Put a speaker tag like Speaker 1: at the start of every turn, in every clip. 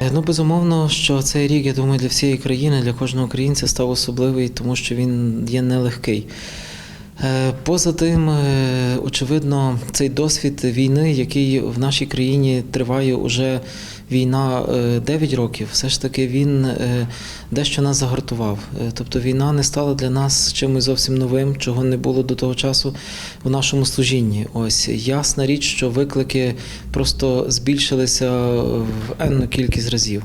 Speaker 1: Е, Ну, безумовно, що цей рік, я думаю, для всієї країни, для кожного українця став особливий, тому що він є нелегкий. Е, Поза тим, е, очевидно, цей досвід війни, який в нашій країні триває уже війна е, 9 років, все ж таки він е, дещо нас загартував. Е, Тобто війна не стала для нас чимось зовсім новим, чого не було до того часу в нашому служінні. Ось ясна річ, що виклики просто збільшилися в енну кількість разів.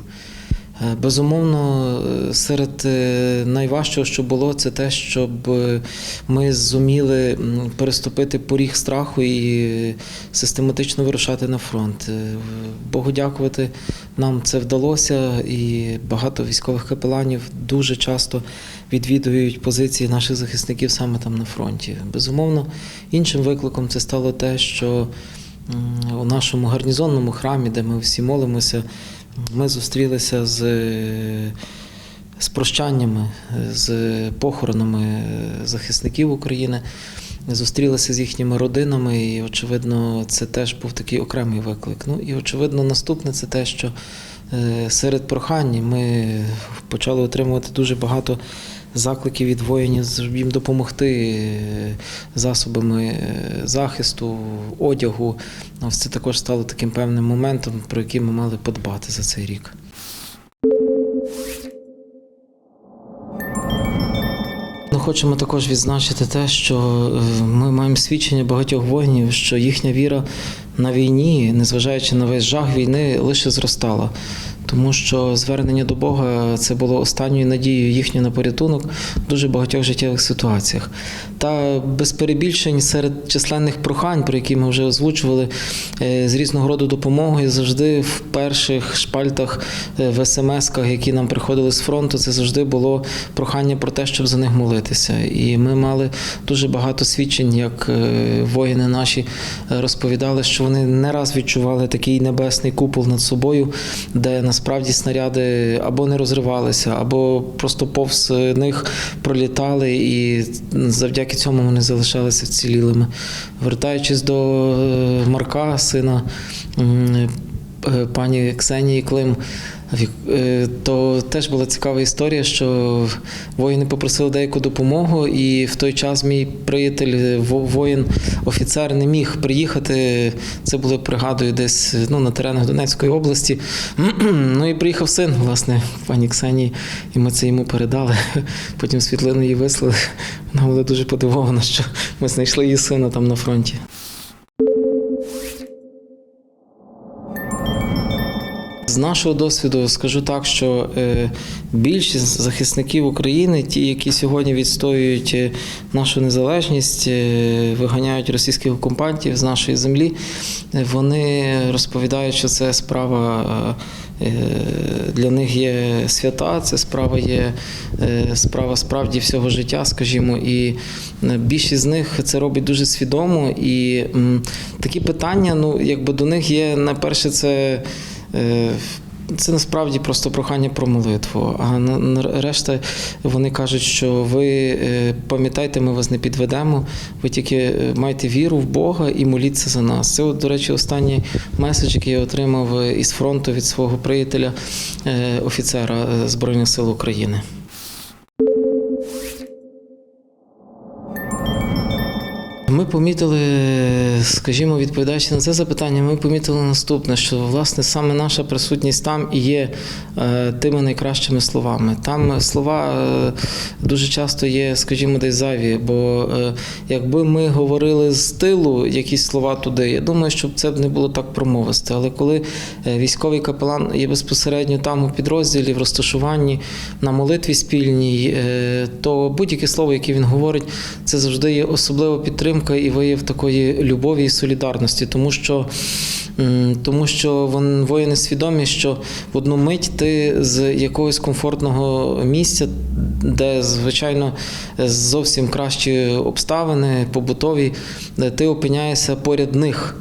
Speaker 1: Е, Безумовно, е, серед е, найважчого, що було, це те, щоб ми зуміли переступити поріг страху і систематично вирушати на фронт. Богу дякувати, нам це вдалося, і багато військових капеланів дуже часто відвідують позиції наших захисників саме там на фронті. Безумовно, іншим викликом це стало те, що у нашому гарнізонному храмі, де ми всі молимося, ми зустрілися з, з прощаннями, з похоронами захисників України, зустрілися з їхніми родинами, і, очевидно, це теж був такий окремий виклик. Ну і, очевидно, наступне це те, що е, серед прохань ми почали отримувати дуже багато закликів від воїнів, їм допомогти е, засобами е, захисту, одягу. Ось це також стало таким певним моментом, про який ми мали подбати за цей рік. Хочемо також відзначити те, що е, ми маємо свідчення багатьох воїнів, що їхня віра на війні, незважаючи на весь жах війни, лише зростала. Тому що звернення до Бога це було останньою надією їхньої на порятунок в дуже багатьох життєвих ситуаціях. Та без перебільшень серед численних прохань, про які ми вже озвучували, е, з різного роду допомогою завжди в перших шпальтах е, в смс-ках, які нам приходили з фронту, це завжди було прохання про те, щоб за них молитися. І ми мали дуже багато свідчень, як е, воїни наші розповідали, що вони не раз відчували такий небесний купол над собою, де насправді снаряди або не розривалися, або просто повз них пролітали, і завдяки цьому вони залишалися вцілілими. Вертаючись до е, Марка, сина пані Ксенії Клим. е, То теж була цікава історія, що воїни попросили деяку допомогу, і в той час мій приятель, воїн, офіцер, не міг приїхати. Це було, пригадую, десь ну, на теренах Донецької області. Ну і приїхав син, власне, пані Ксенії, і ми це йому передали. Потім світлину її вислали. Вона була дуже подивована, що ми знайшли її сина там на фронті. З нашого досвіду скажу так, що е, більшість захисників України, ті, які сьогодні відстоюють е, нашу незалежність, е, виганяють російських окупантів з нашої землі, вони розповідають, що це справа для них є свята, це справа є справа справді всього життя, скажімо, і більшість з них це робить дуже свідомо. І такі питання, ну якби до них є найперше, це. Е, Це насправді просто прохання про молитву. А на, на решта вони кажуть, що ви е, пам'ятайте, ми вас не підведемо. Ви тільки е, майте віру в Бога і моліться за нас. Це, от, до речі, останній меседж, який я отримав із фронту від свого приятеля, офіцера Збройних сил України. Ми помітили, скажімо, відповідаючи на це запитання, ми помітили наступне, що власне саме наша присутність там і є е, тими найкращими словами. Там слова е, дуже часто є, скажімо, десь зайві, бо е, якби ми говорили з тилу якісь слова туди, я думаю, що це б не було так промовисте. Але коли військовий капелан є безпосередньо там у підрозділі, в розташуванні, на молитві спільній, то будь-яке слово, яке він говорить, це завжди є особлива підтримка і вияв такої любові і солідарності, тому що, тому що воїни свідомі, що в одну мить ти з якогось комфортного місця, де, звичайно, зовсім кращі обставини, побутові, ти опиняєшся поряд них.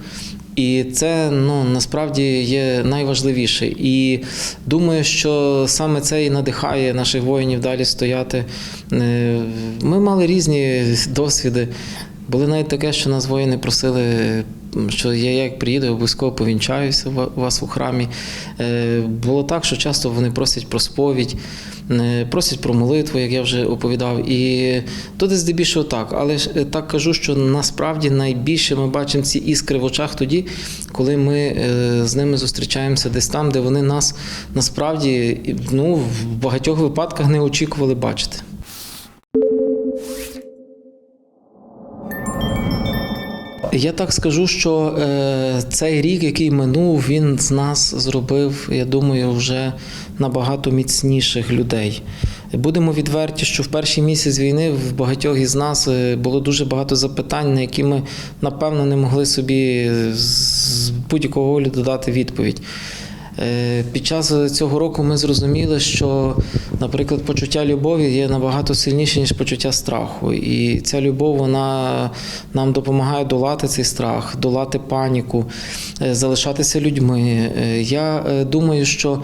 Speaker 1: І це ну насправді є найважливіше. І думаю, що саме це і надихає наших воїнів далі стояти. Е, Ми мали різні досвіди. Були навіть таке, що нас воїни просили що я як приїду, обов'язково повінчаюся у вас у храмі. Е, Було так, що часто вони просять про сповідь, е, просять про молитву, як я вже оповідав. І десь здебільшого так. Але е, так кажу, що насправді найбільше ми бачимо ці іскри в очах тоді, коли ми з ними зустрічаємося десь там, де вони нас насправді ну, в багатьох випадках не очікували бачити. Я так скажу, що е, цей рік, який минув, він з нас зробив, я думаю, вже набагато міцніших людей. Будемо відверті, що в перший місяць війни в багатьох із нас е, було дуже багато запитань, на які ми напевно не могли собі з будь-якого огляду дати відповідь. Е, Під час цього року ми зрозуміли, що, наприклад, почуття любові є набагато сильніше, ніж почуття страху. І ця любов вона нам допомагає долати цей страх, долати паніку, е, залишатися людьми. Е, Я думаю, що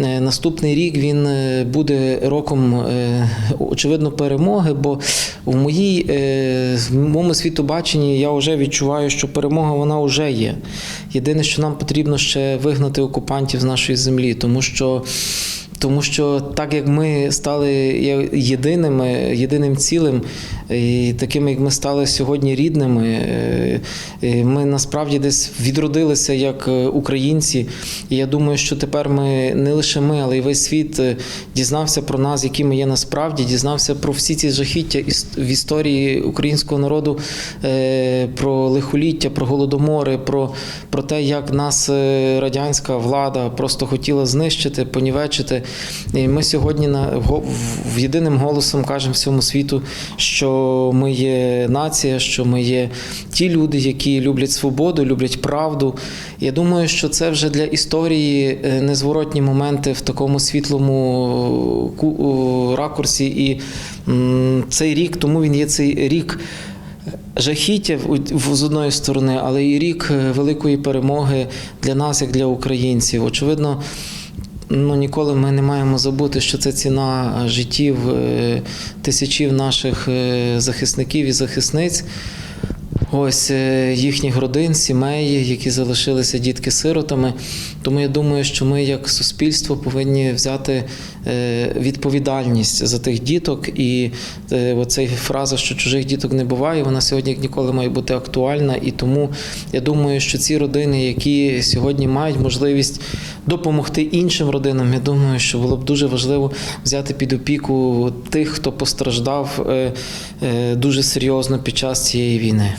Speaker 1: наступний рік він е, буде роком, е, очевидно, перемоги, бо в моїй е, в моєму світобаченні я вже відчуваю, що перемога вона вже є. Єдине, що нам потрібно ще вигнати окупантів з нашої землі, тому що. Тому що так як ми стали єдиними, єдиним цілим, і такими, як ми стали сьогодні рідними, е, е, ми насправді десь відродилися як е, українці. І я думаю, що тепер ми не лише ми, але й весь світ дізнався про нас, які ми є насправді, дізнався про всі ці жахіття в історії українського народу, про лихоліття, про голодомори, про, про те, як нас радянська влада просто хотіла знищити, понівечити. І ми сьогодні на в єдиним голосом кажемо всьому світу, що ми є нація, що ми є ті люди, які люблять свободу, люблять правду. Я думаю, що це вже для історії е, незворотні моменти в такому світлому ракурсі. І цей рік, тому він є цей рік. Жахіття з одної сторони, але і рік е, великої перемоги для нас, як для українців. Очевидно, ну ніколи ми не маємо забути, що це ціна е, життів е, тисячів наших е, захисників і захисниць. Ось е, їхніх родин, сімей, які залишилися дітки-сиротами. Тому я думаю, що ми, як суспільство, повинні взяти е, відповідальність за тих діток. І е, оцей фраза, що чужих діток не буває, вона сьогодні як ніколи має бути актуальна. І тому я думаю, що ці родини, які сьогодні мають можливість допомогти іншим родинам, я думаю, що було б дуже важливо взяти під опіку тих, хто постраждав дуже серйозно під час цієї війни.